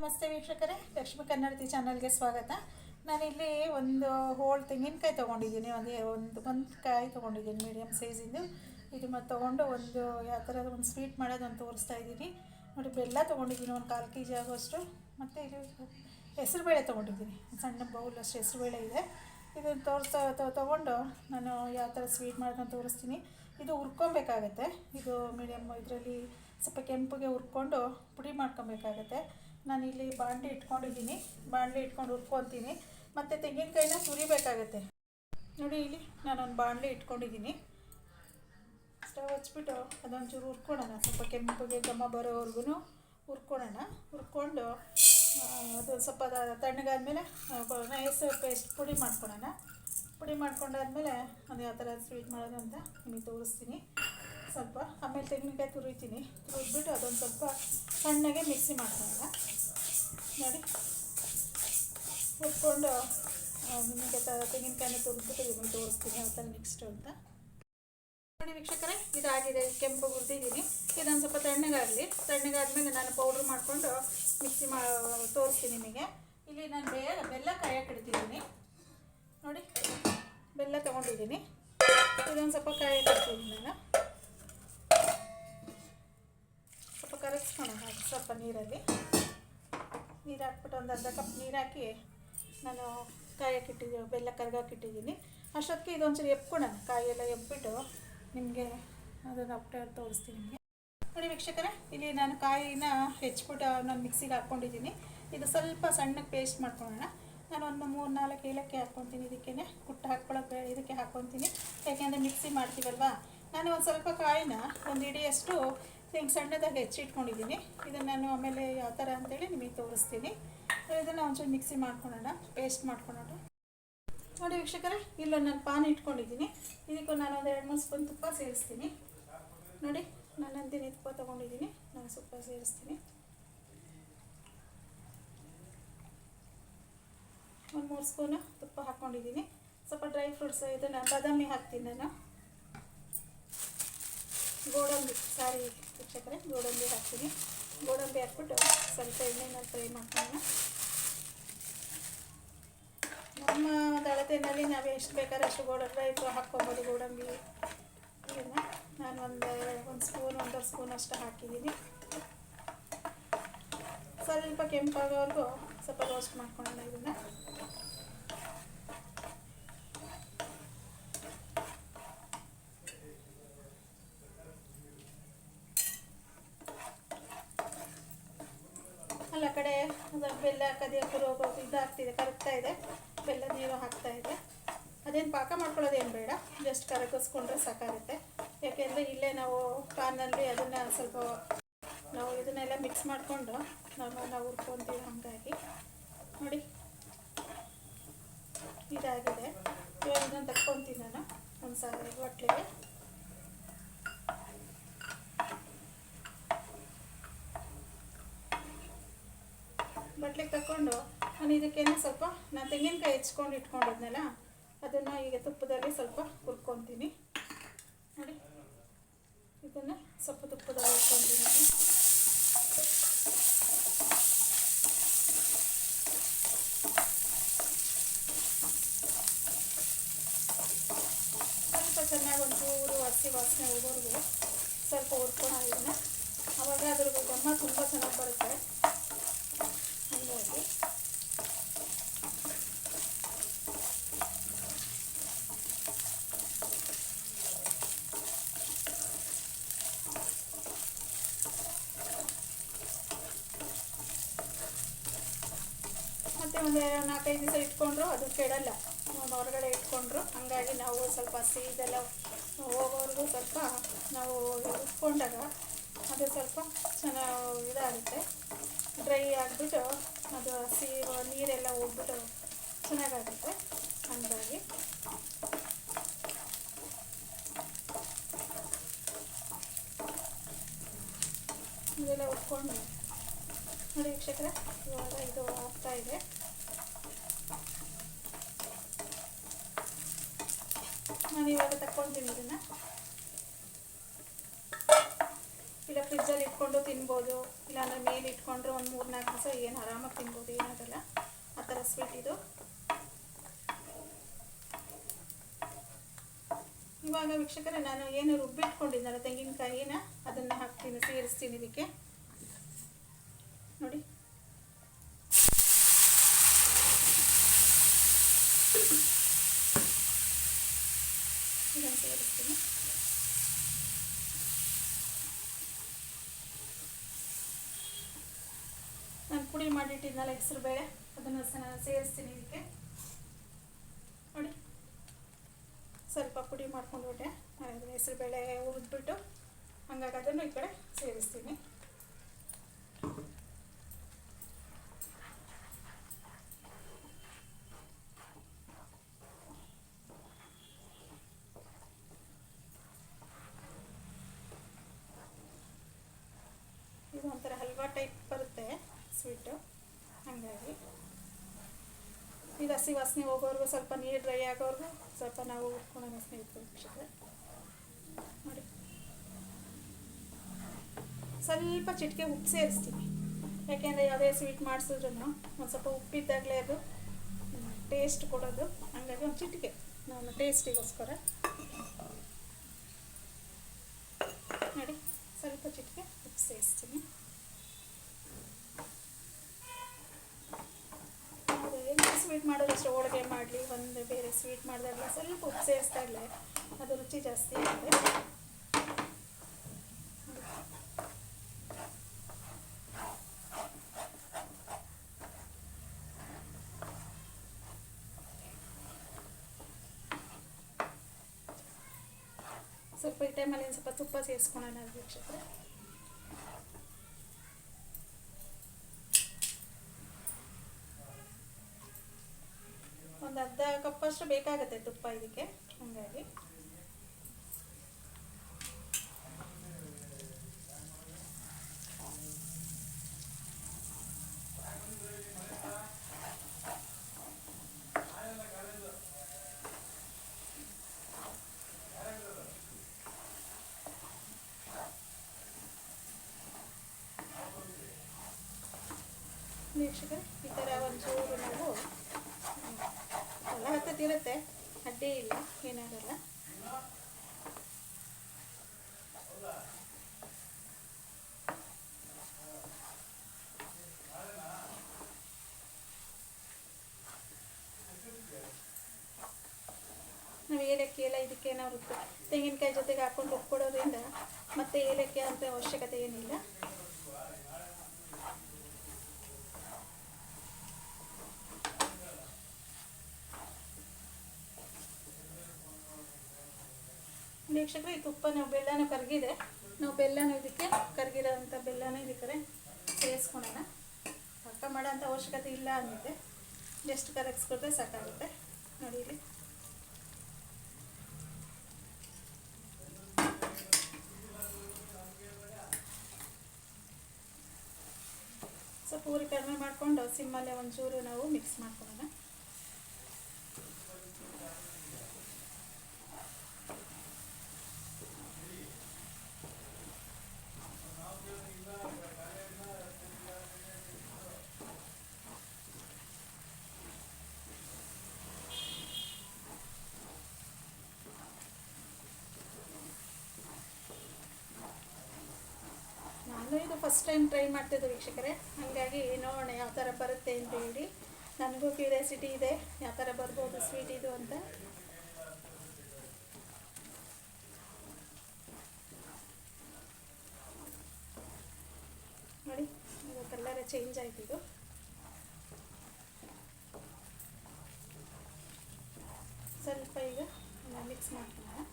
ನಮಸ್ತೆ ವೀಕ್ಷಕರೇ, ಲಕ್ಷ್ಮೀ ಕನ್ನಡತಿ ಚಾನಲ್ಗೆ ಸ್ವಾಗತ. ನಾನಿಲ್ಲಿ ಒಂದು ಹೋಳು ತೆಂಗಿನಕಾಯಿ ತೊಗೊಂಡಿದ್ದೀನಿ, ಒಂದು ಒಂದು ಒಂದು ಕಾಯಿ ತೊಗೊಂಡಿದ್ದೀನಿ ಮೀಡಿಯಮ್ ಸೈಜಿಂದು ಇದು. ಮತ್ತು ತೊಗೊಂಡು ಒಂದು ಯಾವ ಥರ ಒಂದು ಸ್ವೀಟ್ ಮಾಡೋದು ಅಂತ ತೋರಿಸ್ತಾ ಇದ್ದೀನಿ. ನೋಡಿ, ಬೆಲ್ಲ ತೊಗೊಂಡಿದ್ದೀನಿ, ಒಂದು ಕಾಲು ಕೆ ಜಿ ಆಗೋಷ್ಟು. ಮತ್ತು ಇದು ಹೆಸರುಬೇಳೆ ತೊಗೊಂಡಿದ್ದೀನಿ. ಸಣ್ಣ ಬೌಲ್ ಅಷ್ಟು ಹೆಸರುಬೇಳೆ ಇದೆ. ಇದನ್ನು ತೋರಿಸ್ತಾ ತೊಗೊಂಡು ನಾನು ಯಾವ ಥರ ಸ್ವೀಟ್ ಮಾಡೋದು ಅಂತ ತೋರಿಸ್ತೀನಿ. ಇದು ಹುರ್ಕೊಬೇಕಾಗತ್ತೆ. ಇದು ಮೀಡಿಯಮ್ ಇದರಲ್ಲಿ ಸ್ವಲ್ಪ ಕೆಂಪಗೆ ಹುರ್ಕೊಂಡು ಪುಡಿ ಮಾಡ್ಕೊಬೇಕಾಗತ್ತೆ. ನಾನಿಲ್ಲಿ ಬಾಣಲಿ ಇಟ್ಕೊಂಡಿದ್ದೀನಿ. ಬಾಣಲಿ ಇಟ್ಕೊಂಡು ಹುರ್ಕೊತೀನಿ ಮತ್ತು ತೆಂಗಿನಕಾಯಿನ ಸುರಿಬೇಕಾಗತ್ತೆ. ನೋಡಿ ಇಲ್ಲಿ ನಾನೊಂದು ಬಾಣಲಿ ಇಟ್ಕೊಂಡಿದ್ದೀನಿ. ಸ್ಟವ್ ಹಚ್ಬಿಟ್ಟು ಅದೊಂಚೂರು ಹುರ್ಕೊಳ್ಳೋಣ ಸ್ವಲ್ಪ ಕೆಂಪಗೆ ಘಮ ಬರೋವರೆಗೂ ಹುರ್ಕೊಳ್ಳೋಣ ಹುರ್ಕೊಂಡು ಅದು ಸ್ವಲ್ಪ ತಣ್ಣಗಾದ್ಮೇಲೆ ನೈಸ್ ಪೇಸ್ಟ್ ಪುಡಿ ಮಾಡ್ಕೊಳ್ಳೋಣ ಪುಡಿ ಮಾಡ್ಕೊಂಡಾದ್ಮೇಲೆ ಅದು ಯಾವ ಥರ ಸ್ವೀಟ್ ಮಾಡೋದು ಅಂತ ನಿಮಗೆ ತೋರಿಸ್ತೀನಿ. ಸ್ವಲ್ಪ ಆಮೇಲೆ ತೆಂಗಿನಕಾಯಿ ತುರಿತೀನಿ. ತುರಿದ್ಬಿಟ್ಟು ಅದೊಂದು ಸ್ವಲ್ಪ ಸಣ್ಣಗೆ ಮಿಕ್ಸಿ ಮಾಡ್ಕೊಳ್ಳೋಣ. ನೋಡಿ ಹುರ್ಕೊಂಡು ನಿಮಗೆ ತ ತೆಂಗಿನಕಾಯಿನ ತುರಿದ್ಬಿಟ್ಟು ನಿಮಗೆ ತೋರಿಸ್ತೀನಿ, ಯಾವ ಥರ ನೆಕ್ಸ್ಟು ಅಂತ. ನೋಡಿ ವೀಕ್ಷಕರೇ, ಇದಾಗಿದೆ, ಕೆಂಪು ಹುರಿದಿದ್ದೀನಿ ಇದೊಂದು ಸ್ವಲ್ಪ ತಣ್ಣಗಾಗಲಿ. ತಣ್ಣಗಾದ್ಮೇಲೆ ನಾನು ಪೌಡ್ರ್ ಮಾಡಿಕೊಂಡು ಮಿಕ್ಸಿ ಮಾ, ತೋರಿಸ್ತೀನಿ ನಿಮಗೆ. ಇಲ್ಲಿ ನಾನು ಬೇಗ ಬೆಲ್ಲ ಕಾಯಕ್ಕೆ ಇಡ್ತಿದ್ದೀನಿ. ನೋಡಿ, ಬೆಲ್ಲ ತೊಗೊಂಡಿದ್ದೀನಿ. ಇದೊಂದು ಸ್ವಲ್ಪ ಕಾಯಕ್ಕೆ ಇಡ್ತೀನಿ ನಾನು. ಸ್ವಲ್ಪ ಅದು ಸ್ವಲ್ಪ ನೀರಲ್ಲಿ. ನೀರು ಹಾಕ್ಬಿಟ್ಟು ಒಂದು ಅರ್ಧ ಕಪ್ ನೀರು ಹಾಕಿ ನಾನು ಕಾಯಕ್ಕೆ ಇಟ್ಟಿದ್ದೀನಿ ಬೆಲ್ಲ ಕರ್ಗಾಕಿಟ್ಟಿದ್ದೀನಿ ಅಷ್ಟೊತ್ತಿಗೆ ಇದೊಂದ್ಸರಿ ಎಪ್ಕೊಳ್ಳೋಣ ಕಾಯಿಯೆಲ್ಲ ಎಬ್ಬಿಟ್ಟು ನಿಮಗೆ ಅದನ್ನು ಅಪ್ಡೇಟ್ ತೋರಿಸ್ತೀನಿ ನಿಮಗೆ. ನೋಡಿ ವೀಕ್ಷಕರೇ, ಇಲ್ಲಿ ನಾನು ಕಾಯಿನ ಹೆಚ್ಚಿಬಿಟ್ಟು ನಾನು ಮಿಕ್ಸಿಗೆ ಹಾಕ್ಕೊಂಡಿದ್ದೀನಿ. ಇದು ಸ್ವಲ್ಪ ಸಣ್ಣಗೆ ಪೇಸ್ಟ್ ಮಾಡ್ಕೊಳ್ಳೋಣ. ನಾನು ಒಂದು ಮೂರು ನಾಲ್ಕು ಏಲಕ್ಕಿ ಹಾಕ್ಕೊತೀನಿ ಇದಕ್ಕೇ ಕುಟ್ಟು ಹಾಕ್ಕೊಳ್ಳೋಕೆ ಇದಕ್ಕೆ ಹಾಕ್ಕೊತೀನಿ. ಯಾಕೆಂದರೆ ಮಿಕ್ಸಿ ಮಾಡ್ತೀವಲ್ವಾ? ನಾನು ಒಂದು ಸ್ವಲ್ಪ ಕಾಯಿನ ಒಂದು ಇಡಿಯಷ್ಟು ಹಿಂಗೆ ಸಣ್ಣದಾಗಿ ಹೆಚ್ಚಿಟ್ಕೊಂಡಿದ್ದೀನಿ. ಇದನ್ನು ನಾನು ಆಮೇಲೆ ಯಾವ ಥರ ಅಂತೇಳಿ ನಿಮಗೆ ತೋರಿಸ್ತೀನಿ. ಇದನ್ನು ಒಂಚೂರು ಮಿಕ್ಸಿ ಮಾಡ್ಕೊಳ್ಳೋಣ. ಪೇಸ್ಟ್ ಮಾಡ್ಕೊಳ್ಳೋಣ. ನೋಡಿ ವೀಕ್ಷಕರೇ, ಇಲ್ಲೊಂದು ನಾನು ಪಾನ್ ಇಟ್ಕೊಂಡಿದ್ದೀನಿ. ಇದಕ್ಕೂ ನಾನು ಒಂದು ಎರಡು ಮೂರು ಸ್ಪೂನ್ ತುಪ್ಪ ಸೇರಿಸ್ತೀನಿ. ನೋಡಿ, ನಾನು ನಂದಿನಿ ತುಪ್ಪ ತೊಗೊಂಡಿದ್ದೀನಿ. ನಾನು ತುಪ್ಪ ಸೇರಿಸ್ತೀನಿ. ಒಂದು ಮೂರು ಸ್ಪೂನು ತುಪ್ಪ ಹಾಕ್ಕೊಂಡಿದ್ದೀನಿ ಸ್ವಲ್ಪ ಡ್ರೈ ಫ್ರೂಟ್ಸ್ ಇದನ್ನು ಬಾದಾಮಿ ಹಾಕ್ತೀನಿ ನಾನು. ಗೋಡಂಬಿ ಸಾರಿ ವೀಕ್ಷಕರೇ ಗೋಡಂಬಿ ಹಾಕ್ತೀನಿ. ಗೋಡಂಬಿ ಹಾಕ್ಬಿಟ್ಟು ಸ್ವಲ್ಪ ಎಣ್ಣೆನ ಫ್ರೈ ಮಾಡ್ಕೊಳ್ಳೋಣ. ನಮ್ಮ ದಳತೆಯಲ್ಲಿ ನಾವು ಎಷ್ಟು ಬೇಕಾದ್ರೆ ಅಷ್ಟು ಗೋಡಂಬಿ ಹಾಕ್ಕೊಬೋದು ಗೋಡಂಬಿ. ಇದನ್ನು ನಾನು ಒಂದು ಒಂದು ಸ್ಪೂನ್, ಒಂದೂವರೆ ಸ್ಪೂನ್ ಅಷ್ಟು ಹಾಕಿದ್ದೀನಿ. ಸ್ವಲ್ಪ ಕೆಂಪಾಗೋವರೆಗೂ ಸ್ವಲ್ಪ ರೋಸ್ಟ್ ಮಾಡ್ಕೊಳ್ಳೋಣ ಇದನ್ನು ಅಲ್ಲ ಕಡೆ ಅದು ಬೆಲ್ಲ ಕದಿಯೋಕೆ ಇದು ಇದಾಗ್ತಿದೆ, ಕರಗ್ತಾ ಇದೆ. ಬೆಲ್ಲ ನೀರು ಹಾಕ್ತಾ ಇದೆ. ಅದೇನು ಪಾಕ ಮಾಡ್ಕೊಳ್ಳೋದೇನು ಬೇಡ. ಜಸ್ಟ್ ಕರಗಿಸ್ಕೊಂಡ್ರೆ ಸಾಕಾಗುತ್ತೆ. ಯಾಕೆಂದರೆ ಇಲ್ಲೇ ನಾವು ಪ್ಯಾನಲ್ಲಿ ಅದನ್ನು ಸ್ವಲ್ಪ ನಾವು ಇದನ್ನೆಲ್ಲ ಮಿಕ್ಸ್ ಮಾಡಿಕೊಂಡು ನಾವು ನಾವು ಹುರ್ಕೊತೀವಿ ಹಾಗಾಗಿ. ನೋಡಿ. ಇದಾಗಿದೆ. ಇವಾಗ ಇದನ್ನು ತಕ್ಕೊತೀನಿ ನಾನು ಒಂದು ಸಾವಿರ ಬಟ್ಲಿಗೆ ಬಟ್ಲಿಗೆ ತಗೊಂಡು ನಾನು ಇದಕ್ಕೇನು ಸ್ವಲ್ಪ ನಾನು ತೆಂಗಿನಕಾಯಿ ಹೆಚ್ಕೊಂಡು ಇಟ್ಕೊಂಡಿದ್ನಲ್ಲ, ಅದನ್ನು ಈಗ ತುಪ್ಪದಲ್ಲಿ ಸ್ವಲ್ಪ ಹುರ್ಕೊತೀನಿ. ನೋಡಿ, ಇದನ್ನು ಸ್ವಲ್ಪ ತುಪ್ಪದಲ್ಲಿ ಹುರ್ಕೊತೀನಿ. ಸ್ವಲ್ಪ ಚೆನ್ನಾಗಿ ಒಂಚೂರು ಹಸಿ ವಾಸನೆ ಹೋಗೋರ್ಗು ಸ್ವಲ್ಪ ಹುರ್ಕೊಂಡು ಇದನ್ನು. ಆವಾಗ ಅದ್ರ ಗಮ್ಮ ತುಂಬ ಚೆನ್ನಾಗಿ ಬರುತ್ತೆ ಹಂಗಾಗಿ ಮತ್ತೆ ಒಂದು ನಾಲ್ಕೈದು ದಿವಸ ಇಟ್ಕೊಂಡ್ರು ಅದು ಕೆಡಲ್ಲ. ನಾವು ಹೊರಗಡೆ ಇಟ್ಕೊಂಡ್ರು. ಹಂಗಾಗಿ ನಾವು ಸ್ವಲ್ಪ ಹಸಿ ಇದೆಲ್ಲ ಹೋಗೋವರೆಗೂ ಸ್ವಲ್ಪ ನಾವು ಉಟ್ಕೊಂಡಾಗ ಅದು ಸ್ವಲ್ಪ ಚೆನ್ನಾಗಿ ಇದಾಗುತ್ತೆ. ಡ್ರೈ ಆಗಿಬಿಟ್ಟು ಅದು ಹಸಿ ನೀರೆಲ್ಲ ಹೋಗ್ಬಿಟ್ಟು ಚೆನ್ನಾಗಾಗುತ್ತೆ ಹಂಗಾಗಿ. ಇದೆಲ್ಲ ಉಟ್ಕೊಂಡು ನೋಡಿ ವೀಕ್ಷಕರ, ಇವಾಗ ಇದು ಆಗ್ತಾ ಇವಾಗ ತಕ್ಕೊಳ್ತೀನಿ ಇದನ್ನು. ಇಲ್ಲ ಫ್ರಿಜ್ಜಲ್ಲಿ ಇಟ್ಕೊಂಡು ತಿನ್ಬೋದು, ಇಲ್ಲಾಂದ್ರೆ ಮೇಲೆ ಇಟ್ಕೊಂಡ್ರೆ ಒಂದು ಮೂರು ನಾಲ್ಕು ದಿವಸ ಏನು ಆರಾಮಾಗಿ ತಿನ್ಬೋದು, ಏನಾಗಲ್ಲ. ಆ ಥರ ಸ್ವೀಟ್ ಇದು. ಇವಾಗ ವೀಕ್ಷಕರೇ, ನಾನು ಏನು ರುಬ್ಬಿಟ್ಕೊಂಡಿದ್ದಲ್ಲ ತೆಂಗಿನಕಾಯಿನ, ಅದನ್ನು ಹಾಕ್ತೀನಿ, ಸೇರಿಸ್ತೀನಿ ಇದಕ್ಕೆ. ನಾನು ಪುಡಿ ಮಾಡಿಟ್ಟಿದ್ನಲ್ಲ ಹೆಸರು ಬೇಳೆ, ಅದನ್ನು ಸೇರಿಸ್ತೀನಿ ಇದಕ್ಕೆ. ನೋಡಿ. ಸ್ವಲ್ಪ ಪುಡಿ ಮಾಡ್ಕೊಂಡು ಬಿಟ್ಟೆ. ಹೆಸರು ಬೇಳೆ ಹುರಿದ್ಬಿಟ್ಟು ಹಂಗಾಗಿ ಅದನ್ನು ಈ ಕಡೆ ಸೇರಿಸ್ತೀನಿ ಇದು ಒಂಥರ ಹಲ್ವಾ ಟೈಪ್ ಬರುತ್ತೆ ಸ್ವೀಟು ಹಾಗಾಗಿ. ಇದು ಹಸಿ ವಾಸನೆ ಹೋಗೋವರೆಗೂ ಸ್ವಲ್ಪ ನೀರು ಡ್ರೈ ಆಗೋವರೆಗೂ ಸ್ವಲ್ಪ ನಾವು ಉಟ್ಕೊಳ್ಳೋಣ ಸ್ನೇಹಿತರು ಉಪಯೋಗಿಸಿದ್ರೆ ನೋಡಿ. ಸ್ವಲ್ಪ ಚಿಟಿಕೆ ಉಪ್ಪು ಸೇರಿಸ್ತೀನಿ. ಯಾಕೆಂದರೆ ಯಾವುದೇ ಸ್ವೀಟ್ ಮಾಡಿಸಿದ್ರು ಒಂದು ಸ್ವಲ್ಪ ಉಪ್ಪಿದ್ದಾಗಲೇ ಅದು ಟೇಸ್ಟ್ ಕೊಡೋದು. ಹಾಗಾಗಿ ಒಂದು ಚಿಟಿಕೆ ನಾನು ಟೇಸ್ಟಿಗೋಸ್ಕರ ನೋಡಿ, ಸ್ವಲ್ಪ ಚಿಟಿಕೆ ಉಪ್ಪು ಸೇರಿಸ್ತೀನಿ. ಹೋಳಿಗೆ ಮಾಡಲಿ, ಒಂದು ಬೇರೆ ಸ್ವೀಟ್ ಮಾಡಿದಾಗಲೇ ಸ್ವಲ್ಪ ಉಪ್ಪು ಇರಲಿ ಅದು ರುಚಿ ಜಾಸ್ತಿ ಆಗುತ್ತೆ. ಸ್ವಲ್ಪ ಈ ಟೈಮಲ್ಲಿ ಸ್ವಲ್ಪ ತುಪ್ಪ ಸೇರಿಸ್ಕೊಳ್ಳೋಣ ವೀಕ್ಷಕರೇ. ಒಂದು ಅರ್ಧ ಕಪ್ಪಷ್ಟು ಬೇಕಾಗುತ್ತೆ ತುಪ್ಪ ಇದಕ್ಕೆ ಹಾಗಾಗಿ. ಈ ಥರ ಒಂಚೂರು ನಾವು ಹತ್ತತ್ತಿರುತ್ತೆ ಅಡ್ಡಿ ಇಲ್ಲ, ಏನಾಗಲ್ಲ. ನಾವು ಏಲಕ್ಕಿ ಎಲ್ಲ ಇದಕ್ಕೆ ನಾವು ತೆಂಗಿನಕಾಯಿ ಜೊತೆಗೆ ಹಾಕೊಂಡು ರುಬ್ಕೊಡೋದ್ರಿಂದ ಮತ್ತೆ ಏಲಕ್ಕಿ ಅಂತ ಅವಶ್ಯಕತೆ ಏನಿಲ್ಲ. ವೀಕ್ಷಕರು ಈ ತುಪ್ಪ ನಾವು ಬೆಲ್ಲನೂ ಕರಗಿದೆ. ನಾವು ಬೆಲ್ಲನೂ ಇದಕ್ಕೆ ಕರಗಿರೋಂಥ ಬೆಲ್ಲನೂ ಇದಕ್ಕೆ ಸೇರಿಸ್ಕೊಳೋಣ ಪಕ್ಕ ಮಾಡೋಂಥ ಅವಶ್ಯಕತೆ ಇಲ್ಲ ಅಂದಿದ್ದೆ. ಜಸ್ಟ್ ಕರಗಿಸ್ಕೊಟ್ರೆ ಸಾಕಾಗುತ್ತೆ. ನೋಡಿ ಇಲ್ಲಿ. ಸ್ವಲ್ಪ ಊರಿ ಕಡಿಮೆ ಮಾಡಿಕೊಂಡು ಸಿಮ್ಮಲ್ಲೇ ಒಂಚೂರು ನಾವು ಮಿಕ್ಸ್ ಮಾಡ್ಕೊಳ್ಳೋಣ ನಾನು ಇದು ಫಸ್ಟ್ ಟೈಮ್ ಟ್ರೈ ಮಾಡ್ತಿದ್ದೆ ವೀಕ್ಷಕರೇ. ಹಾಗಾಗಿ ನೋಡೋಣ ಯಾವ ಥರ ಬರುತ್ತೆ ಅಂತ ಹೇಳಿ. ನನಗೂ ಕ್ಯೂರಿಯಾಸಿಟಿ ಇದೆ. ಯಾವ ಥರ ಬರ್ಬೋದು ಸ್ವೀಟ್ ಇದು ಅಂತ. ನೋಡಿ ಕಲರೇ ಚೇಂಜ್ ಆಯ್ತು ಇದು ಸ್ವಲ್ಪ ಈಗ ಮಿಕ್ಸ್ ಮಾಡ್ಕೊಳ್ಳೋಣ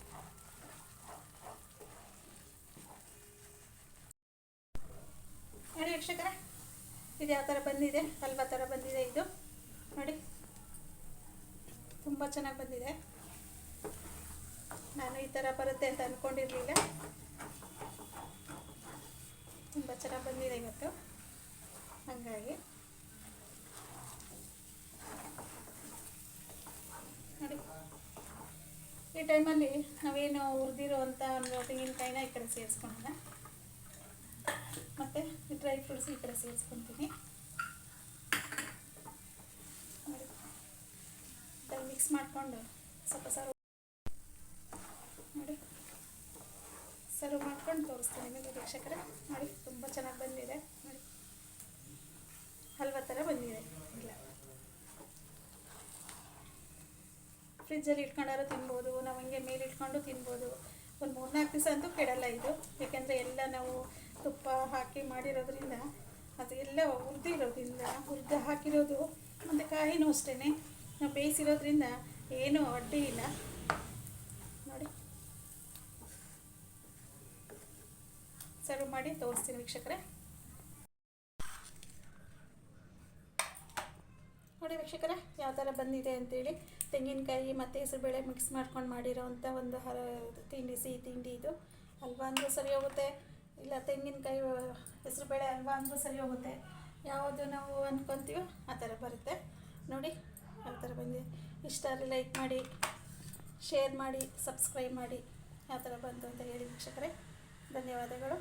ನೋಡಿ ವೀಕ್ಷಕರೇ, ಇದು ಯಾವ ಥರ ಬಂದಿದೆ? ಹಲ್ವಾ ಥರ ಬಂದಿದೆ ಇದು. ನೋಡಿ. ತುಂಬ ಚೆನ್ನಾಗಿ ಬಂದಿದೆ. ನಾನು ಈ ಥರ ಬರುತ್ತೆ ಅಂತ ಅಂದ್ಕೊಂಡಿರಲಿಲ್ಲ ತುಂಬ ಚೆನ್ನಾಗಿ ಬಂದಿದೆ ಇವತ್ತು. ಹಾಗಾಗಿ. ನೋಡಿ. ಈ ಟೈಮಲ್ಲಿ ನಾವೇನು ಉರಿದಿರೋ ಅಂತ ಒಂದು ತೆಂಗಿನಕಾಯಿನ ಈ ಕಡೆ ಸೇರಿಸ್ಕೊಳ್ಳೋಣ ತೋರಿಸಿ ಈ ಕಡೆ ಸೇರಿಸ್ಕೊತೀನಿ ಮಿಕ್ಸ್ ಮಾಡಿಕೊಂಡು ಸ್ವಲ್ಪ ಸರ್ವ್ ನೋಡಿ ಸರ್ವ್ ಮಾಡ್ಕೊಂಡು ತೋರಿಸ್ತೀನಿ ನಿಮಗೆ ವೀಕ್ಷಕರ ನೋಡಿ ತುಂಬ ಚೆನ್ನಾಗಿ ಬಂದಿದೆ ನೋಡಿ ಹಲ್ವ ಥರ ಬಂದಿದೆ ಇಲ್ಲ ಫ್ರಿಜ್ಜಲ್ಲಿ ಇಟ್ಕೊಂಡಾರು ತಿನ್ಬೋದು, ನಾವು ಹಂಗೆ ಮೇಲೆ ಇಟ್ಕೊಂಡು ತಿನ್ಬೋದು. ಒಂದು ಮೂರ್ನಾಲ್ಕು ದಿವಸ ಅಂತೂ ಕೆಡಲ್ಲ ಇದು. ಯಾಕೆಂದರೆ ಎಲ್ಲ ನಾವು ತುಪ್ಪ ಹಾಕಿ ಮಾಡಿರೋದ್ರಿಂದ ಅದು ಎಲ್ಲ ಹುರಿದಿರೋದ್ರಿಂದ, ಹುರಿದು ಹಾಕಿರೋದು ಮತ್ತು ಕಾಯಿನೂ ಅಷ್ಟೇ ನಾವು ಬೇಯಿಸಿರೋದ್ರಿಂದ ಏನೂ ಅಡ್ಡಿ ಇಲ್ಲ. ನೋಡಿ. ಸರ್ವ್ ಮಾಡಿ ತೋರಿಸ್ತೀನಿ ವೀಕ್ಷಕರೇ. ನೋಡಿ ವೀಕ್ಷಕರೇ, ಯಾವ ಥರ ಬಂದಿದೆ ಅಂತೇಳಿ. ತೆಂಗಿನಕಾಯಿ ಮತ್ತು ಹೆಸರುಬೇಳೆ ಮಿಕ್ಸ್ ಮಾಡ್ಕೊಂಡು ಮಾಡಿರೋವಂಥ ಒಂದು ಹರ ತಿಂಡಿ, ಸಿಹಿ ತಿಂಡಿ ಇದು. ಅಲ್ವಾ ಅಂದರೆ ಸರಿ ಹೋಗುತ್ತೆ. ಇಲ್ಲ, ತೆಂಗಿನಕಾಯಿ ಹೆಸರುಬೇಳೆ ಅಲ್ವಾ ಅಂದರೂ ಸರಿ ಹೋಗುತ್ತೆ. ಯಾವುದು ನಾವು ಅಂದ್ಕೊತೀವೋ ಆ ಥರ ಬರುತ್ತೆ. ನೋಡಿ, ಆ ಥರ ಬಂದಿದೆ. ಇಷ್ಟ ಆದರೆ ಲೈಕ್ ಮಾಡಿ ಶೇರ್ ಮಾಡಿ ಸಬ್ಸ್ಕ್ರೈಬ್ ಮಾಡಿ. ಯಾವ ಥರ ಬಂತು ಅಂತ ಹೇಳಿ ವೀಕ್ಷಕರೇ. ಧನ್ಯವಾದಗಳು.